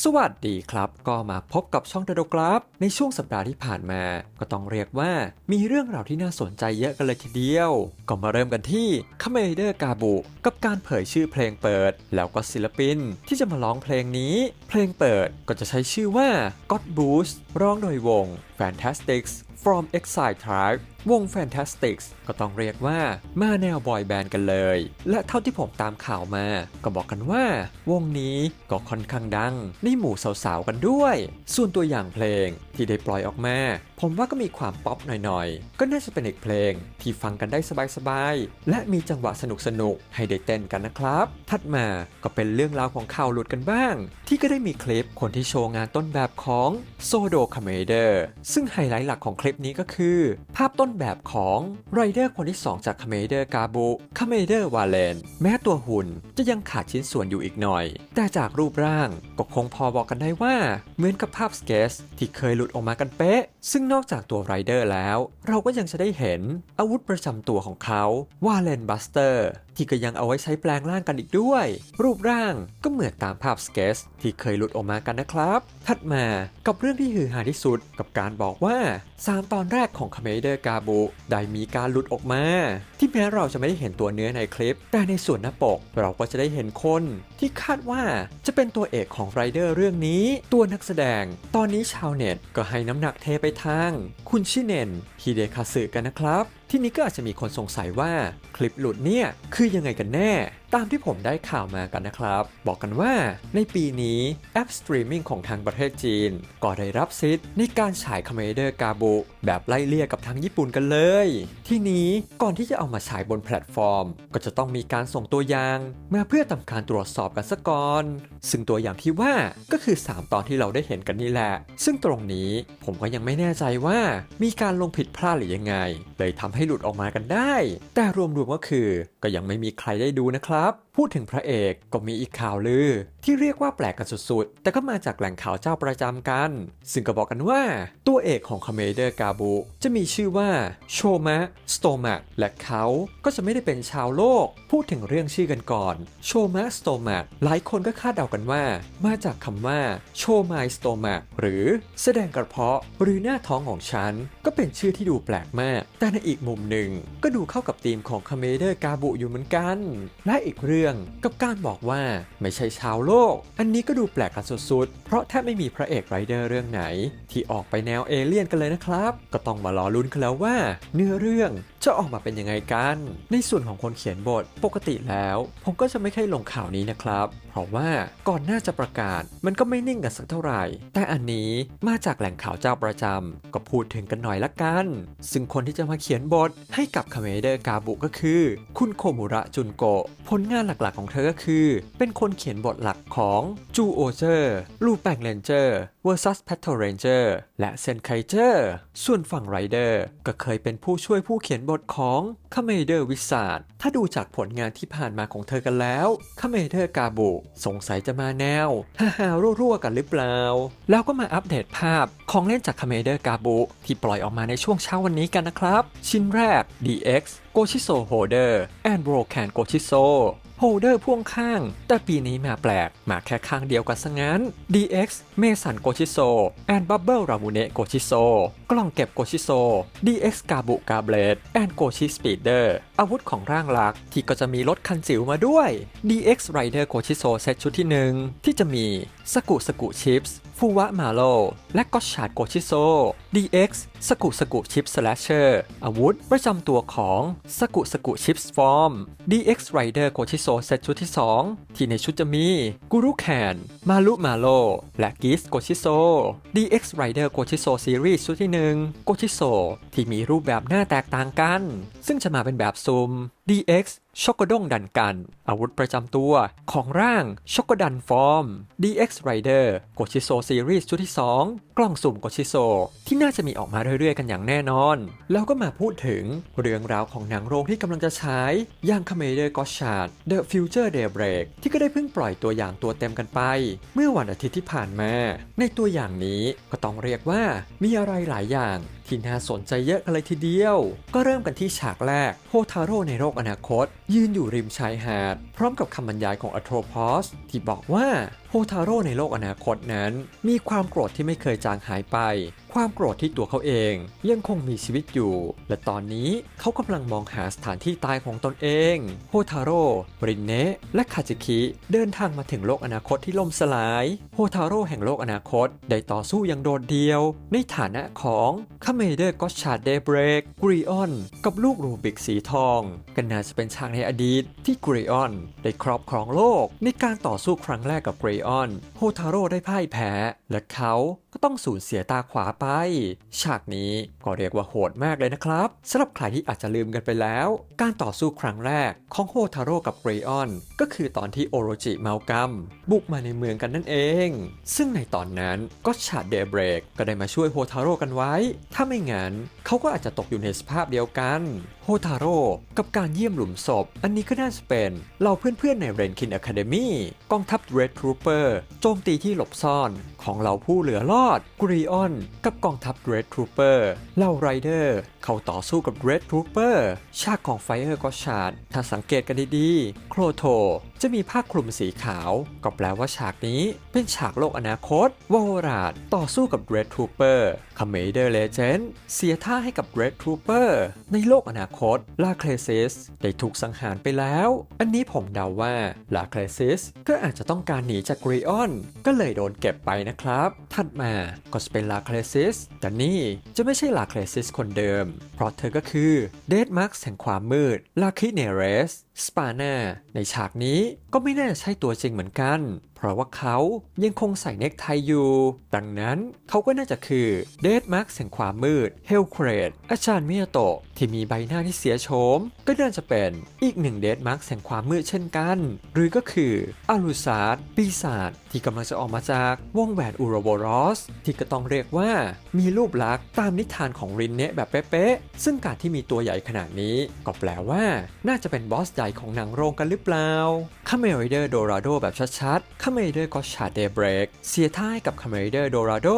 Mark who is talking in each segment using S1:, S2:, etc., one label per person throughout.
S1: สวัสดีครับ ก็มาพบกับช่องเดโดกราฟ ในช่วงสัปดาห์ที่ผ่านมา ก็ต้องเรียกว่ามีเรื่องราวที่น่าสนใจเยอะกันเลยทีเดียว ก็มาเริ่มกันที่คาเมเดอร์กาบุ กับการเผยชื่อเพลงเปิด แล้วก็ศิลปินที่จะมาร้องเพลงนี้ เพลงเปิดก็จะใช้ชื่อว่า God Boost ร้องโดยวง Fantastics from Exile Tribe วง Fantastics ก็ต้องเรียกว่ามาแนวบอยแบนด์กันเลย และเท่าที่ผมตามข่าวมา ก็บอกกันว่า วงนี้ก็ค่อนข้างดังในหมู่สาวๆกันด้วย ส่วนตัวอย่างเพลงที่ได้ปล่อยออกมา ผมว่าก็มีความป๊อปหน่อยๆ ก็น่าจะเป็นอีกเพลงที่ฟังกันได้สบายๆ และมีจังหวะสนุกๆ ให้ได้เต้นกันนะครับ ถัดมาก็เป็นเรื่องราวของข่าวหลุดกันบ้าง ที่ก็ได้มีคลิปคนที่โชว์งานต้นแบบของโซโดคาเมเดอร์ซึ่งไฮไลท์หลักของคลิปนี้ก็คือ ภาพต้นแบบของไรเดอร์คนที่ 2 จากคาเมเดอร์กาบุคาเมเดอร์วาเลนแม้ตัวหุ่นจะยังขาดชิ้นส่วนอยู่อีกหน่อย แต่จากรูปร่างก็คงพอบอกกันได้ว่าเหมือนกับภาพสเกจที่เคยลุดออกมากันเป๊ะ ซึ่งนอกจากตัวไรเดอร์แล้ว เราก็ยังจะได้เห็นอาวุธประจำตัวของเขาว่าเลนบัสเตอร์ที่ก็ยังเอาไว้ใช้แปลงร่างกันอีกด้วย รูปร่างก็เหมือนตามภาพสเกจที่เคยหลุดออกมากันนะครับ ถัดมากับเรื่องที่ฮือฮาที่สุดกับการบอกว่า 3 ตอนแรกของคาเมเดอร์กาบุได้มีการหลุดออกมา ที่แม้เราจะไม่ได้เห็นตัวเนื้อในคลิป แต่ในส่วนหน้าปกเราก็จะได้เห็นคนที่คาดว่าจะเป็นตัวเอกของไรเดอร์เรื่องนี้ ตัวนักแสดง ตอนนี้ชาวเน็ตก็ให้น้ำหนักเทไปทาง คุณชิเนนฮิเดคาสึกันนะครับ ที่นี้ก็อาจจะมีคนสงสัยว่าคลิปหลุดเนี่ยคือยังไงกันแน่ ตามที่ผมได้ข่าวมากันนะครับ บอกกันว่าในปีนี้แอปสตรีมมิ่งของทางประเทศจีน ก็ได้รับสิทธิ์ในการฉายคาเมเดอร์กาบุ แบบไล่เลี่ยกับทางญี่ปุ่นกันเลย ที่นี้ก่อนที่จะเอามาฉายบนแพลตฟอร์ม ก็จะต้องมีการส่งตัวอย่าง มาเพื่อทำการตรวจสอบกันซะก่อน ซึ่งตัวอย่างที่ว่าก็คือ 3 ตอนที่เราได้เห็นกันนี่แหละ ซึ่งตรงนี้ผมก็ยังไม่แน่ใจว่ามีการลงผิดพลาดหรือยังไง เลยทำให้หลุดออกมากันได้ แต่รวมๆก็คือก็ยังไม่มีใครได้ดูนะครับพูดถึงพระเอกก็มีอีกข่าวลือ ที่เรียกว่าแปลกกันสุดๆ แต่ก็มาจากแหล่งข่าวเจ้าประจำกัน ซึ่งก็บอกกันว่า ตัวเอกของคาเมเดอร์กาบุจะมีชื่อว่าโชมะสโตมะและเขาก็จะไม่ได้เป็นชาวโลก พูดถึงเรื่องชื่อกันก่อนโชมะสโตมะหลายคนก็คาดเดากันว่า มาจากคำว่าโชมายสโตมะหรือแสดงกระเพาะหรือหน้าท้องของฉัน ก็เป็นชื่อที่ดูแปลกมาก แต่ในอีกมุมหนึ่งก็ดูเข้ากับธีมของคาเมเดอร์กาบุอยู่เหมือนกัน และอีกเรื่องกับการบอกว่าไม่ใช่ชาวโลก อันนี้ก็ดูแปลกกันสุดๆ เพราะแทบไม่มีพระเอกไรเดอร์เรื่องไหน ที่ออกไปแนวเอเลี่ยนกันเลยนะครับ ก็ต้องมารอลุ้นกันแล้วว่า เนื้อเรื่องจะออกมาเป็นยังไงกัน ในส่วนของคนเขียนบทปกติแล้ว ผมก็จะไม่ค่อยลงข่าวนี้นะครับ เพราะว่าก่อนหน้าจะประกาศ มันก็ไม่นิ่งกันสักเท่าไหร่ แต่อันนี้มาจากแหล่งข่าวเจ้าประจำก็พูดถึงกันหน่อยละกัน ซึ่งคนที่จะมาเขียนบทให้กับคาเมเดอร์กาบุก็คือ คุณโคมุระจุนโกะผลงานหลักๆของเธอก็คือ เป็นคนเขียนบทหลักของจูโอเจอร์ลูแปงเรนเจอร์ vs p a t r o Ranger และเซนไคเจอร์ส่วนฝั่งไรเดอร์ก็เคยเป็นผู้ช่วยผู้เขียนบทของคาเมเดอร์วิสาดถ้าดูจากผลงานที่ผ่านมาของเธอกันแล้วคาเมเดอร์กาบุสงสัยจะมาแนวฮ่าฮ่ารั่วๆกันหรือเปล่า แล้วก็มาอัปเดตภาพของเล่นจากคาเมเดอร์กาบุที่ปล่อยออกมาในช่วงเช้าวันนี้กันนะครับ ชิ้นแรก DX โกชิโซโฮเดอร์แอนโบรแคนโกชิโซโฮเดอร์พ่วงข้าง แต่ปีนี้มาแปลก มาแค่ข้างเดียวกันซะงั้น DX เมสันโกชิโซแอนบับเบิลรามูเนะโกชิโซ กล่องเก็บโกชิโซ DX กาบุกาเบลดแอนโกชิสปีดเดอร์อาวุธของร่างลักที่ก็จะมีรถคันจิ๋วมาด้วย DX Rider โกชิโซเซตชุดที่หนึ่งที่จะมีสกุสกุชิปส์ฟูวะมาโลและก็ชาดโกชิโซ DX สกุสกุชิปสแลชเชอร์อาวุธประจำตัวของสกุสกุชิปส์ฟอร์ม DX Rider โกชิโซเซตชุดที่ 2 ที่ในชุดจะมีกุรุแคนมารุมาโลและกิสโกชิโซ DX Rider โกชิโซซีรีส์ชุดที่1โกชิโซที่มีรูปแบบหน้าแตกต่างกัน ซึ่งจะมาเป็นแบบซูม DX ช็อกโกดงดันกัน อาวุธประจำตัวของร่างช็อกโกดันฟอร์ม DX Rider โกชิโซซีรีส์ชุดที่ 2 กล่องสุ่มโกชิโซ ที่น่าจะมีออกมาเรื่อยๆ กันอย่างแน่นอน แล้วก็มาพูดถึงเรื่องราวของหนังโรงที่กำลังจะฉายอย่างคาเมเดอร์กอชาร์ด The Future Daybreak ที่ก็ได้เพิ่งปล่อยตัวอย่างตัวเต็มกันไป เมื่อวันอาทิตย์ที่ผ่านมา ในตัวอย่างนี้ก็ต้องเรียกว่ามีอะไรหลายอย่างที่ที่น่าสนใจเยอะกันเลยทีเดียว ก็เริ่มกันที่ฉากแรกโฮทาโร่ในโลกอนาคตยืนอยู่ริมชายหาด พร้อมกับคำบรรยายของอโทรพอสที่บอกว่า โฮทาโร่ในโลกอนาคตนั้น มีความโกรธที่ไม่เคยจางหายไป ความโกรธที่ตัวเขาเองยังคงมีชีวิตอยู่ และตอนนี้เขากำลังมองหาสถานที่ตายของตนเอง โฮทาโร่รินเนะและคาจิคิเดินทางมาถึงโลกอนาคตที่ล่มสลาย โฮทาโร่แห่งโลกอนาคต ได้ต่อสู้อย่างโดดเดี่ยว ในฐานะของคาเมเดอร์ก็ชาดเดเบรกกรีออน กับลูกรูบิกสีทอง กันน่าจะเป็นฉากในอดีตที่กรีออน ได้ครอบครองโลกในการต่อสู้ครั้งแรกกับกรีออน โฮทาโร่ได้พ่ายแพ้ และเขาก็ต้องสูญเสียตาขวาไป ฉากนี้ก็เรียกว่าโหดมากเลยนะครับสำหรับใครที่อาจจะลืมกันไปแล้ว การต่อสู้ครั้งแรกของโฮทาโร่กับเกรออน ก็คือตอนที่โอโรจิเมากัมบุกมาในเมืองกันนั่นเอง ซึ่งในตอนนั้นก็ชาดเดเบรกก็ได้มาช่วยโฮทาโร่กันไว้ ถ้าไม่งั้นเขาก็อาจจะตกอยู่ในสภาพเดียวกันโฮทาโร่กับการเยี่ยมหลุมศพ อันนี้ก็น่าจะเป็นเราเพื่อนๆในเรนคินอะคาเดมีกองทัพเรดทรูเปอร์โจมตีที่หลบซ่อนของเหล่าผู้เหลือรอดกรีออนกับกองทัพเรดทรูเปอร์เหล่าไรเดอร์เขาต่อสู้กับเรดทรูเปอร์ฉากของไฟเออร์ก็ชาดถ้าสังเกตกันดีๆ โครโทจะมีผ้าคลุมสีขาว ก็แปลว่าฉากนี้เป็นฉากโลกอนาคตวอราดต่อสู้กับเรดทรูเปอร์คาเมเดอร์เลเจนเสียท่าให้กับเรดทรูเปอร์ในโลกอนาคต ลาเคลซิสได้ถูกสังหารไปแล้ว อันนี้ผมเดาว่า ลาเคลซิสก็อาจจะต้องการหนีจากกรีออน ก็เลยโดนเก็บไปนะครับ ถัดมาก็จะเป็นลาเคลซิส แต่นี่จะไม่ใช่ลาเคลซิสคนเดิม เพราะเธอก็คือเดดมาร์กแห่งความมืด ลาคิเนเรสสปานาในฉากนี้ก็ไม่น่าจะใช่ตัวจริงเหมือนกัน เพราะว่าเขายังคงใส่เนคไทอยู่ ดังนั้นเขาก็น่าจะคือเดดมาร์กแห่งความมืดเฮลเครดอาจารย์มิยาโตะที่มีใบหน้าที่เสียโฉม ก็น่าจะเป็นอีกหนึ่งเดดมาร์กแห่งความมืดเช่นกัน หรือก็คืออาลูซาร์ปีศาจที่กำลังจะออกมาจากวงแหวนอูโรโบรอส ที่ก็ต้องเรียกว่ามีรูปลักษณ์ตามนิทานของรินเนะแบบเป๊ะๆซึ่งการที่มีตัวใหญ่ขนาดนี้ก็แปลว่า น่าจะเป็นบอสใหญ่ของหนังโรงกันหรือเปล่าคาเมริเดอร์โดราโดแบบชัดๆคาเมริเดอร์ก็ชาเดเบรกเสียท่าให้กับคาเมริเดอร์โดราโด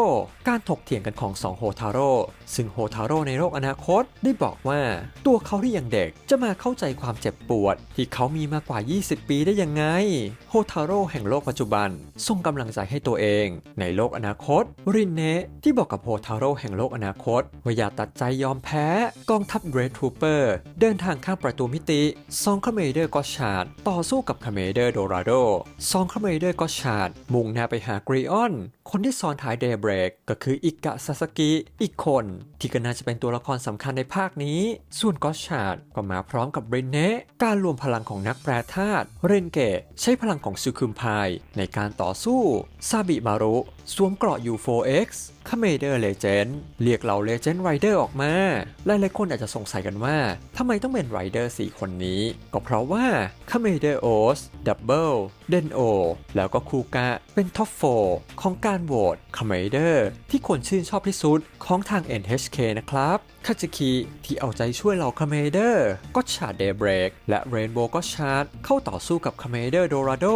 S1: การถกเถียงกันของสองโฮทาโร่ซึ่งโฮทาโร่ในโลกอนาคตได้บอกว่า ตัวเขาที่ยังเด็กจะมาเข้าใจความเจ็บปวด ที่เขามีมากว่า 20 ปีได้ยังไงโฮทาโร่แห่งโลกปัจจุบันส่งกำลังใจให้ตัวเอง ในโลกอนาคต รินเนะที่บอกกับโฮทาโร่แห่งโลกอนาคตว่าอย่าตัดใจยอมแพ้ กองทัพเรดทูเปอร์เดินทางข้ามประตูมิติซองคเมเดอร์ก็ชาดต่อสู้กับคาเมเดอร์โดราโดซองคาเมเดอร์ก็ชาดมุ่งหน้าไปหากรีออนคนที่ซ้อนท้ายเดย์เบรกก็คืออิกะซาสกิอีกคน ที่ก็น่าจะเป็นตัวละครสำคัญในภาคนี้ ส่วนก็ชาดก็มาพร้อมกับเรนเนะการรวมพลังของนักแปรธาตุเรนเกะใช้พลังของซูคุมพายในการต่อสู้ ซาบิมารุสวมเกราะ U4X คาเมเดอร์เลเจนด์เรียกเหล่าเลเจนด์ไรเดอร์ออกมา หลายๆคนอาจจะสงสัยกันว่าทำไมต้องเป็นไรเดอร์4คนนี้ ก็เพราะว่าคาเมเดอร์โอสดับเบิลเดนโอแล้วก็คูกะเป็นท็อปโฟของการโหวตคาเมเดอร์ที่คนชื่นชอบที่สุดของทาง NHK นะครับ คาจิคิที่เอาใจช่วยเหล่าคาเมเดอร์ก็ชาร์ดเดย์เบรกและเรนโบว์ก็ชาร์ดเข้าต่อสู้กับคาเมเดอร์โดราโด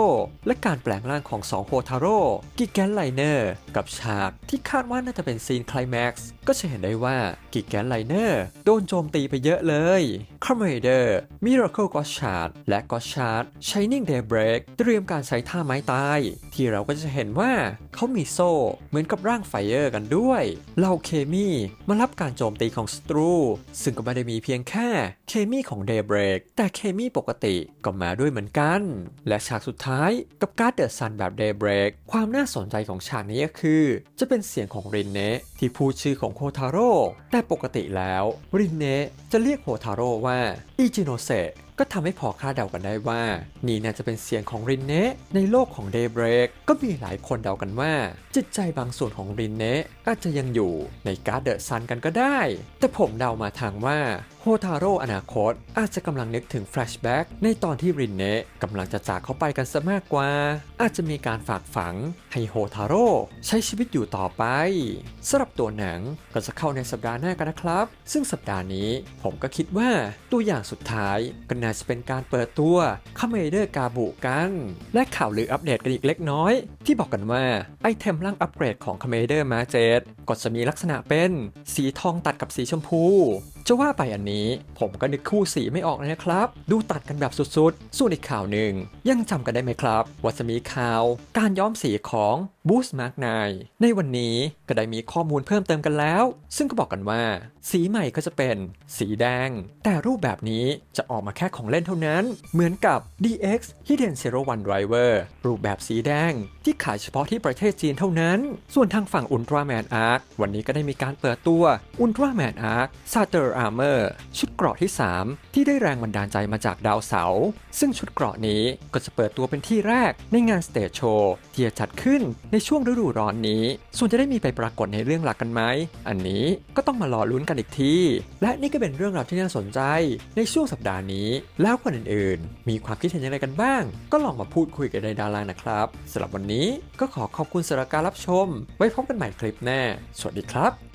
S1: และการแปลงร่างของ2โฮทาโร่กิแกนไลเนอร์กับฉากที่คาดว่าน่าจะเป็นซีนคลแม็กซ์ก็จะเห็นได้ว่ากิแกนไลเนอร์โดนโจมตีไปเยอะเลยคาเมเดอร์มิราเคิลก็ชาร์ดและก็ชาร์ดชายนิ่งเดย์เบรกเตรียมการใช้ท่าไม้ตาย ที่เราก็จะเห็นว่าเขามีโซ่เหมือนกับร่างไฟเออร์กันด้วยเหล่าเคมีมารับการโจมตีของสตรู ซึ่งก็ไม่ได้มีเพียงแค่เคมีของเดย์เบรกแต่เคมีปกติก็มาด้วยเหมือนกัน และฉากสุดท้ายกับการ์ดเดอะซันแบบเดย์เบรกความน่าสนใจของฉากนี้ก็คือ จะเป็นเสียงของรินเนะที่พูดชื่อของโฮทาโร่แต่ปกติแล้วรินเนะจะเรียกโฮทาโร่ว่าอิจิโนเซ ก็ทำให้พอคาดเดากันได้ว่า นี่น่าจะเป็นเสียงของรินเนะในโลกของเดย์เบรกก็มีหลายคนเดากันว่า จิตใจบางส่วนของรินเนะอาจจะยังอยู่ในการ์ดเดอะซันกันก็ได้ แต่ผมเดามาทางว่า ทาโร่อนาคต อาจจะกำลังนึกถึงแฟลชแบ็กในตอนที่รินเนะกำลังจะจากเขาไปกันซะมากกว่า อาจจะมีการฝากฝังให้โฮทาโร่ใช้ชีวิตอยู่ต่อไปสำหรับตัวหนังก็จะเข้าในสัปดาห์หน้ากันนะครับ ซึ่งสัปดาห์นี้ผมก็คิดว่าตัวอย่างสุดท้ายก็น่าจะเป็นการเปิดตัวคาเมเดอร์กาบุกัน และข่าวลืออัปเดตกันอีกเล็กน้อย ที่บอกกันว่าไอเทมร่างอัปเกรดของคาเมเดอร์มาเจดก็จะมีลักษณะเป็นสีทองตัดกับสีชมพู จะว่าไปอันนี้ผมก็นึกคู่สีไม่ออกเลยนะครับ ดูตัดกันแบบสุดๆ ส่วนอีกข่าวหนึ่งยังจำกันได้ไหมครับว่าจะมีข่าว การย้อมสีของ บูสมาร์กไนในวันนี้ก็ได้มีข้อมูลเพิ่มเติมกันแล้ว ซึ่งก็บอกกันว่า สีใหม่ก็จะเป็นสีแดง แต่รูปแบบนี้จะออกมาแค่ของเล่นเท่านั้น เหมือนกับ DX Hidden Zero One Driver รูปแบบสีแดงที่ขายเฉพาะที่ประเทศจีนเท่านั้น ส่วนทางฝั่ง Ultraman Arc วันนี้ก็ได้มีการเปิดตัว Ultraman Arc s a t e r Armor ชุดเกราะที่ 3 ที่ได้แรงบันดาลใจมาจากดาวเสา ซึ่งชุดเกราะนี้ก็จะเปิดตัวเป็นที่แรกในงานสเตจโชว์ที่จะจัดขึ้นในช่วงฤดูร้อนนี้ ส่วนจะได้มีไปปรากฏในเรื่องหลักกันไหม อันนี้ก็ต้องมารอลุ้นกันอีกที และนี่ก็เป็นเรื่องราวที่น่าสนใจ ในช่วงสัปดาห์นี้ แล้วคนอื่นๆ มีความคิดเห็นอย่างไรกันบ้าง ก็ลองมาพูดคุยกันในดารานะครับสำหรับวันนี้ก็ขอขอบคุณสำหรับการรับชม ไว้พบกันใหม่คลิปหน้า สวัสดีครับ